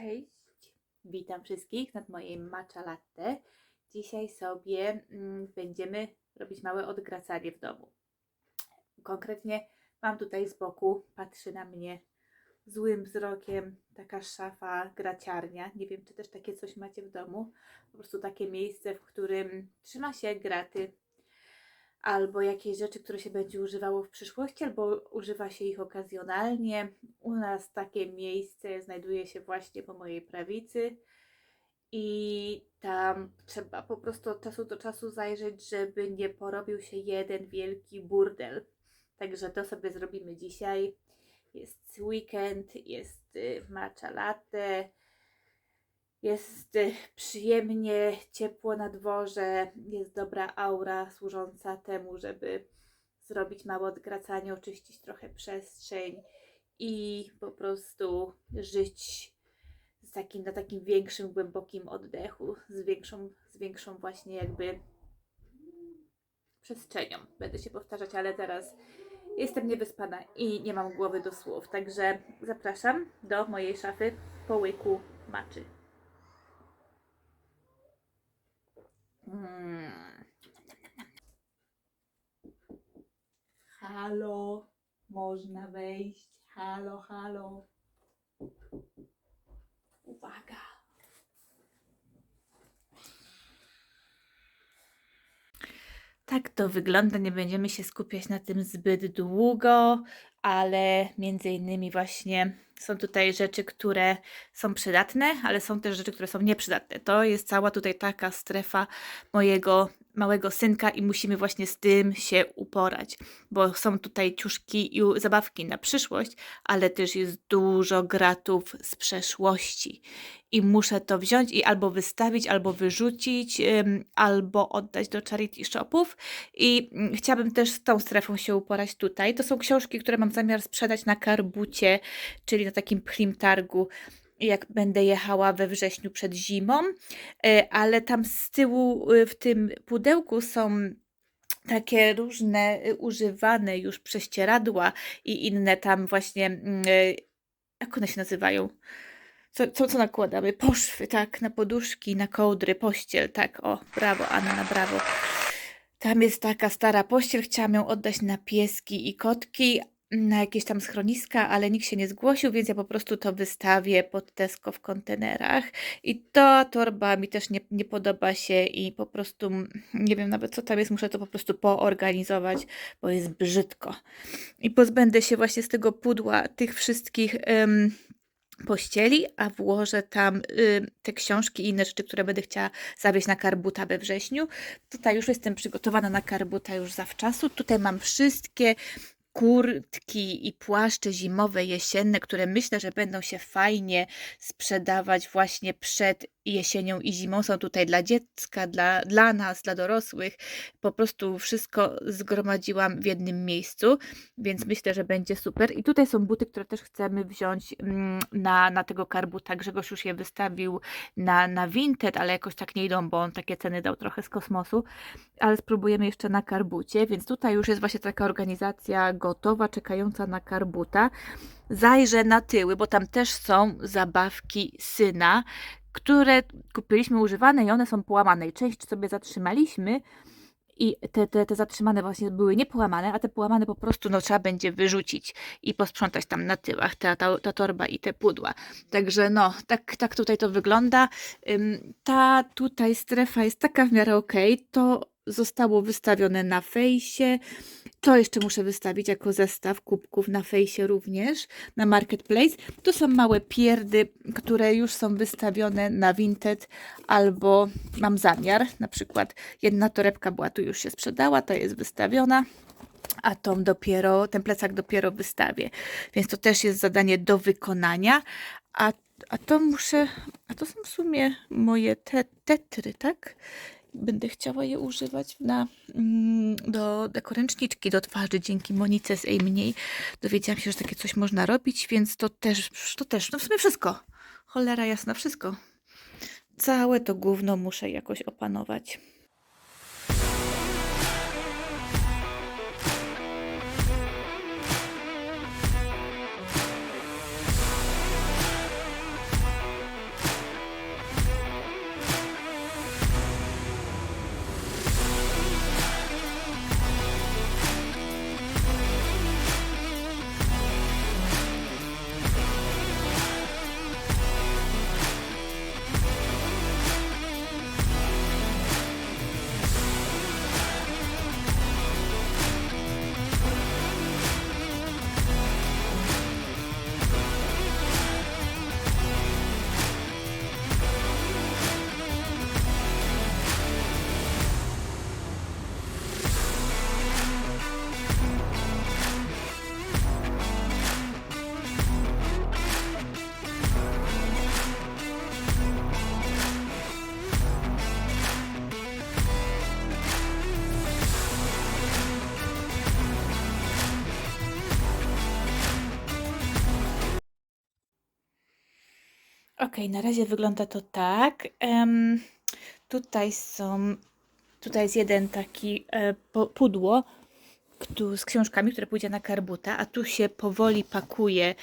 Cześć! Witam wszystkich nad mojej matcha latte. Dzisiaj sobie mm, będziemy robić małe odgracanie w domu. Konkretnie mam tutaj z boku, patrzy na mnie złym wzrokiem taka szafa graciarnia. Nie wiem, czy też takie coś macie w domu. Po prostu takie miejsce, w którym trzyma się graty albo jakieś rzeczy, które się będzie używało w przyszłości, albo używa się ich okazjonalnie. U nas takie miejsce znajduje się właśnie po mojej prawicy i tam trzeba po prostu od czasu do czasu zajrzeć, żeby nie porobił się jeden wielki burdel. Także to sobie zrobimy dzisiaj. Jest weekend, jest y, matcha latte, jest y, przyjemnie, ciepło na dworze, jest dobra aura służąca temu, żeby zrobić małe odgracanie, oczyścić trochę przestrzeń i po prostu żyć z takim, na takim większym, głębokim oddechu, z większą, z większą właśnie jakby przestrzenią. Będę się powtarzać, ale teraz jestem niewyspana i nie mam głowy do słów, także zapraszam do mojej szafy po łyku maczy. Mm. Halo, można wejść. Halo, halo. Uwaga. Tak to wygląda. Nie będziemy się skupiać na tym zbyt długo, ale między innymi właśnie są tutaj rzeczy, które są przydatne, ale są też rzeczy, które są nieprzydatne. To jest cała tutaj taka strefa mojego małego synka i musimy właśnie z tym się uporać, bo są tutaj ciuszki i zabawki na przyszłość, ale też jest dużo gratów z przeszłości i muszę to wziąć i albo wystawić, albo wyrzucić, albo oddać do charity shopów i mm, chciałabym też z tą strefą się uporać tutaj. To są książki, które mam zamiar sprzedać na karbucie, czyli na takim plim targu jak będę jechała we wrześniu przed zimą, e, ale tam z tyłu y, w tym pudełku są takie różne y, używane już prześcieradła i inne tam właśnie, mm, jak one się nazywają? Co, co, co nakładamy? Poszwy, tak, na poduszki, na kołdry, pościel, tak, o, brawo, Anna, brawo. Tam jest taka stara pościel, chciałam ją oddać na pieski i kotki, na jakieś tam schroniska, ale nikt się nie zgłosił, więc ja po prostu to wystawię pod Tesco w kontenerach. I ta torba mi też nie, nie podoba się i po prostu mm, nie wiem nawet co tam jest, muszę to po prostu poorganizować, bo jest brzydko. I pozbędę się właśnie z tego pudła tych wszystkich. pościeli, a włożę tam y, te książki i inne rzeczy, które będę chciała zawieźć na karbuta we wrześniu. Tutaj już jestem przygotowana na karbuta już zawczasu. Tutaj mam wszystkie kurtki i płaszcze zimowe, jesienne, które myślę, że będą się fajnie sprzedawać właśnie przed jesienią i zimą. Są tutaj dla dziecka, dla, dla nas, dla dorosłych. Po prostu wszystko zgromadziłam w jednym miejscu, więc myślę, że będzie super. I tutaj są buty, które też chcemy wziąć mm, na, na tego karbuta. Grzegorz już je wystawił na, na Vinted, ale jakoś tak nie idą, bo on takie ceny dał trochę z kosmosu. Ale spróbujemy jeszcze na karbucie, więc tutaj już jest właśnie taka organizacja gotowa, czekająca na karbuta. Zajrzę na tyły, bo tam też są zabawki syna, które kupiliśmy używane i one są połamane. I część sobie zatrzymaliśmy i te, te, te zatrzymane właśnie były niepołamane, a te połamane po prostu no, trzeba będzie wyrzucić i posprzątać tam na tyłach, ta, ta, ta torba i te pudła. Także no, tak, tak tutaj to wygląda. Ta tutaj strefa jest taka w miarę okej. To zostało wystawione na fejsie. To jeszcze muszę wystawić jako zestaw kubków na fejsie również, na Marketplace. To są małe pierdy, które już są wystawione na Vinted albo mam zamiar, na przykład jedna torebka była tu już się sprzedała, to jest wystawiona, a tą dopiero, ten plecak dopiero wystawię. Więc to też jest zadanie do wykonania, a, a to muszę, a to są w sumie moje te, tetry, tak? Będę chciała je używać na, mm, do dekoręczniczki do twarzy. Dzięki Monice z Ejmniej dowiedziałam się, że takie coś można robić, więc to też, to też, no w sumie wszystko. Cholera jasna, wszystko. Całe to gówno muszę jakoś opanować. Okej, na razie wygląda to tak. Em, tutaj są, tutaj jest jeden taki e, pudło z książkami, które pójdzie na karbuta, a tu się powoli pakuje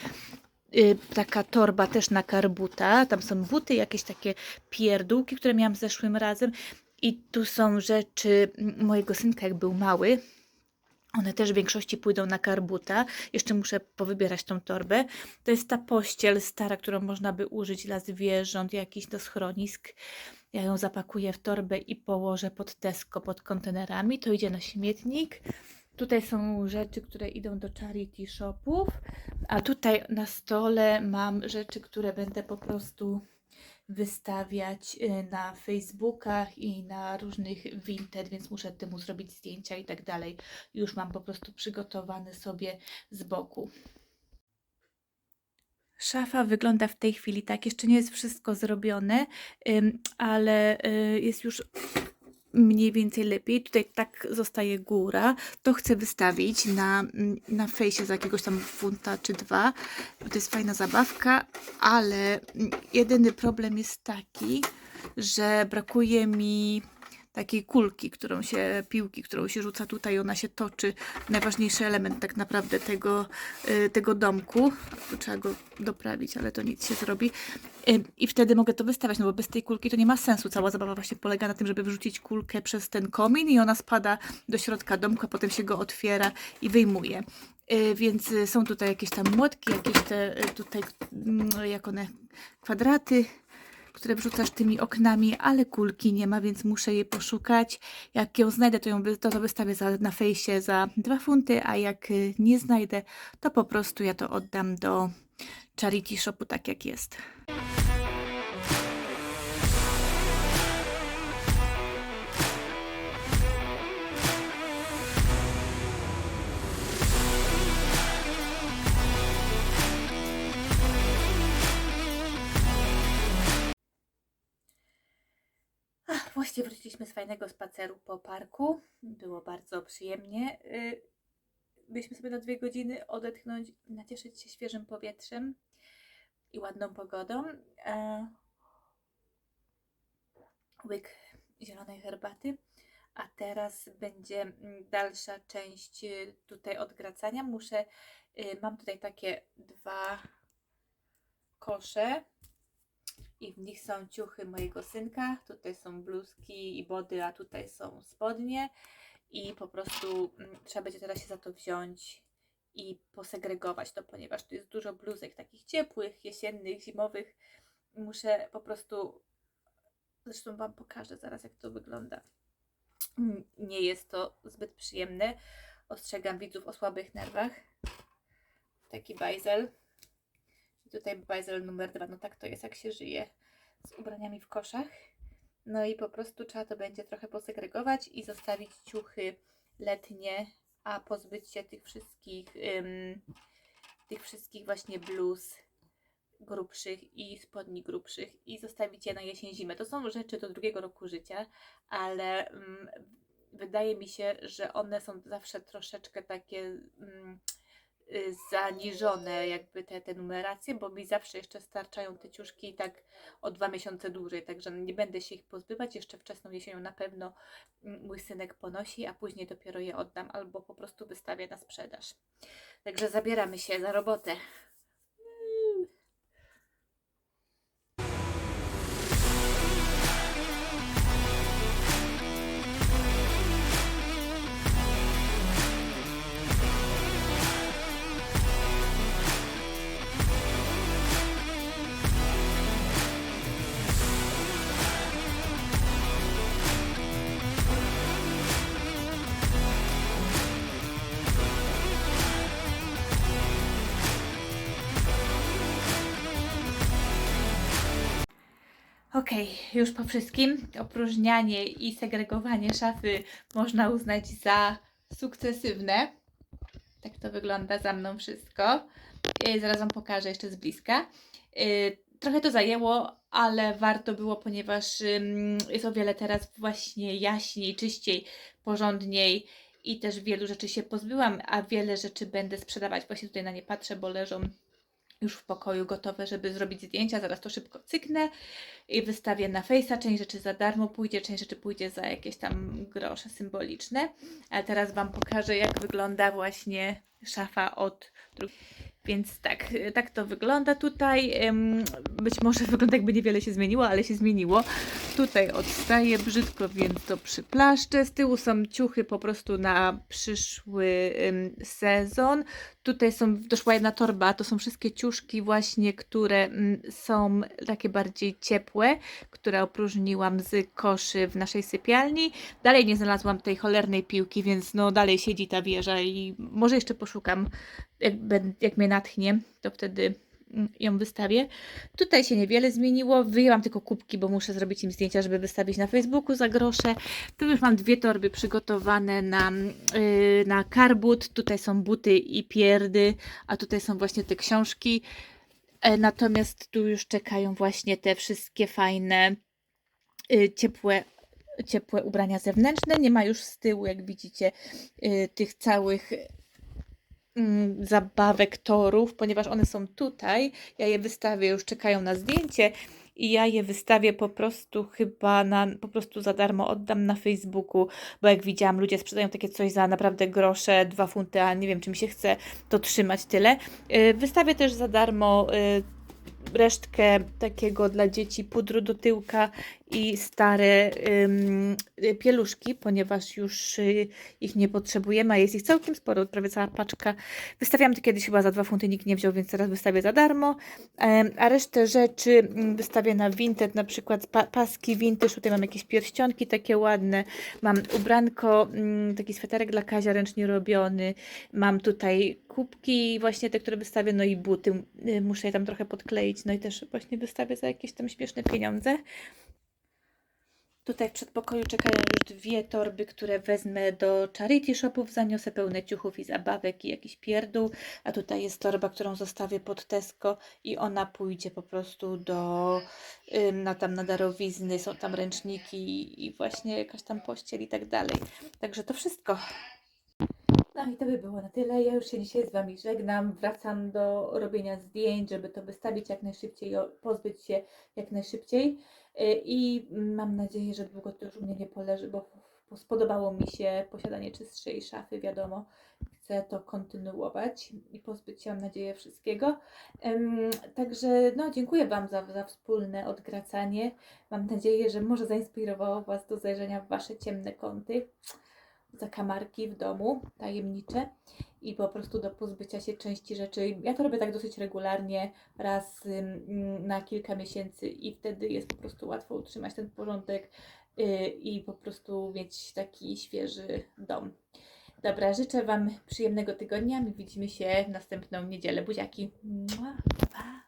y, taka torba też na karbuta. Tam są buty, jakieś takie pierdółki, które miałam zeszłym razem. I tu są rzeczy mojego synka, jak był mały. One też w większości pójdą na karbuta. Jeszcze muszę powybierać tą torbę. To jest ta pościel stara, którą można by użyć dla zwierząt, jakiś do schronisk. Ja ją zapakuję w torbę i położę pod desko, pod kontenerami. To idzie na śmietnik. Tutaj są rzeczy, które idą do charity shopów, a tutaj na stole mam rzeczy, które będę po prostu wystawiać y, na Facebookach i na różnych Vinted, więc muszę temu zrobić zdjęcia i tak dalej. Już mam po prostu przygotowany sobie z boku. Szafa wygląda w tej chwili tak, jeszcze nie jest wszystko zrobione, ale y, jest już mniej więcej lepiej. Tutaj tak zostaje góra. To chcę wystawić na, mm, na fejsie za jakiegoś tam funta czy dwa. To jest fajna zabawka, ale mm, jedyny problem jest taki, że brakuje mi takiej kulki, którą się, piłki, którą się rzuca tutaj, ona się toczy. Najważniejszy element tak naprawdę tego, y, tego domku. Trzeba go doprawić, ale to nic się zrobi. I wtedy mogę to wystawiać, no bo bez tej kulki to nie ma sensu. Cała zabawa właśnie polega na tym, żeby wrzucić kulkę przez ten komin i ona spada do środka domku, a potem się go otwiera i wyjmuje. Y, Więc y, są tutaj jakieś tam młotki, jakieś te tutaj, mm, jak one, kwadraty, które wrzucasz tymi oknami, ale kulki nie ma, więc muszę jej poszukać. Jak ją znajdę, to ją to, to wystawię za, na fejsie za dwa funty, a jak y, nie znajdę, to po prostu ja to oddam do charity shopu tak jak jest. Właśnie wróciliśmy z fajnego spaceru po parku. Było bardzo przyjemnie. Y, Byliśmy sobie na dwie godziny odetchnąć, nacieszyć się świeżym powietrzem i ładną pogodą. E, Łyk zielonej herbaty. A teraz będzie mm, dalsza część y, tutaj odgracania. Muszę, y, mam tutaj takie dwa kosze i w nich są ciuchy mojego synka. Tutaj są bluzki i body, a tutaj są spodnie. I po prostu mm, trzeba będzie teraz się za to wziąć i posegregować to, ponieważ tu jest dużo bluzek takich ciepłych, jesiennych, zimowych. Muszę po prostu. Zresztą Wam pokażę zaraz, jak to wygląda. Nie jest to zbyt przyjemne. Ostrzegam widzów o słabych nerwach. Taki bajzel. I tutaj bajzel numer dwa. No tak to jest, jak się żyje z ubraniami w koszach. No i po prostu trzeba to będzie trochę posegregować i zostawić ciuchy letnie, a pozbyć się tych wszystkich, ym, tych wszystkich właśnie bluz grubszych i spodni grubszych i zostawić je na jesień, zimę. To są rzeczy do drugiego roku życia, ale ym, wydaje mi się, że one są zawsze troszeczkę takie ym, zaniżone jakby te, te numeracje, bo mi zawsze jeszcze starczają te ciuszki tak o dwa miesiące dłużej, także nie będę się ich pozbywać. Jeszcze wczesną jesienią na pewno mm, mój synek ponosi, a później dopiero je oddam albo po prostu wystawię na sprzedaż. Także zabieramy się za robotę. Okej, już po wszystkim. Opróżnianie i segregowanie szafy można uznać za sukcesywne. Tak to wygląda za mną wszystko. Yy, Zaraz Wam pokażę jeszcze z bliska. Yy, Trochę to zajęło, ale warto było, ponieważ jest o wiele teraz właśnie jaśniej, czyściej, porządniej i też wielu rzeczy się pozbyłam, a wiele rzeczy będę sprzedawać. Właśnie tutaj na nie patrzę, bo leżą już w pokoju gotowe, żeby zrobić zdjęcia. Zaraz to szybko cyknę i wystawię na Face'a. Część rzeczy za darmo pójdzie, część rzeczy pójdzie za jakieś tam grosze symboliczne. Ale teraz Wam pokażę, jak wygląda właśnie szafa od drugiej. Więc tak, tak to wygląda tutaj. Być może wygląda jakby niewiele się zmieniło, ale się zmieniło. Tutaj odstaje brzydko, więc to przyplaszczę. Z tyłu są ciuchy po prostu na przyszły sezon. Tutaj są, doszła jedna torba, to są wszystkie ciuszki właśnie, które mm, są takie bardziej ciepłe, które opróżniłam z koszy w naszej sypialni. Dalej nie znalazłam tej cholernej piłki, więc no dalej siedzi ta wieża i może jeszcze poszukam, jak, jak mnie natchnie, to wtedy mm, ją wystawię. Tutaj się niewiele zmieniło. Wyjęłam tylko kubki, bo muszę zrobić im zdjęcia, żeby wystawić na Facebooku za grosze. Tu już mam dwie torby przygotowane na, yy, na karbut. Tutaj są buty i pierdy, a tutaj są właśnie te książki. E, Natomiast tu już czekają właśnie te wszystkie fajne, y, ciepłe, ciepłe ubrania zewnętrzne. Nie ma już z tyłu, jak widzicie, y, tych całych zabawek torów, ponieważ one są tutaj. Ja je wystawię, już czekają na zdjęcie i ja je wystawię po prostu chyba na, po prostu za darmo oddam na Facebooku, bo jak widziałam, ludzie sprzedają takie coś za naprawdę grosze, dwa funty, a nie wiem, czy mi się chce to trzymać tyle. Y, Wystawię też za darmo y, resztkę takiego dla dzieci pudru do tyłka i stare pieluszki, ponieważ już y, ich nie potrzebujemy, a jest ich całkiem sporo, prawie cała paczka. Wystawiałam to kiedyś chyba za dwa funty, nikt nie wziął, więc teraz wystawię za darmo. A resztę rzeczy mm, wystawię na Vinted, na przykład pa paski vintage, tutaj mam jakieś pierścionki takie ładne, mam ubranko, mm, taki sweterek dla Kazia ręcznie robiony, mam tutaj kubki właśnie te, które wystawię, no i buty, y, muszę je tam trochę podkleić, no i też właśnie wystawię za jakieś tam śmieszne pieniądze. Tutaj w przedpokoju czekają już dwie torby, które wezmę do charity shopów, zaniosę pełne ciuchów i zabawek i jakiś pierdół, a tutaj jest torba, którą zostawię pod Tesco i ona pójdzie po prostu do, na tam na darowizny, są tam ręczniki i właśnie jakaś tam pościel i tak dalej. Także to wszystko. No i to by było na tyle. Ja już się dzisiaj z Wami żegnam. Wracam do robienia zdjęć, żeby to wystawić jak najszybciej, pozbyć się jak najszybciej. Y, I mam nadzieję, że długo to już u mnie nie poleży, bo spodobało mi się posiadanie czystszej szafy, wiadomo. Chcę to kontynuować i pozbyć się, mam nadzieję, wszystkiego. Także no, dziękuję Wam za, za wspólne odgracanie. Mam nadzieję, że może zainspirowało Was do zajrzenia w Wasze ciemne kąty zakamarki w domu, tajemnicze i po prostu do pozbycia się części rzeczy. Ja to robię tak dosyć regularnie, raz ym, na kilka miesięcy i wtedy jest po prostu łatwo utrzymać ten porządek yy, i po prostu mieć taki świeży dom. Dobra, życzę Wam przyjemnego tygodnia. My widzimy się w następną niedzielę. Buziaki. Mua, pa!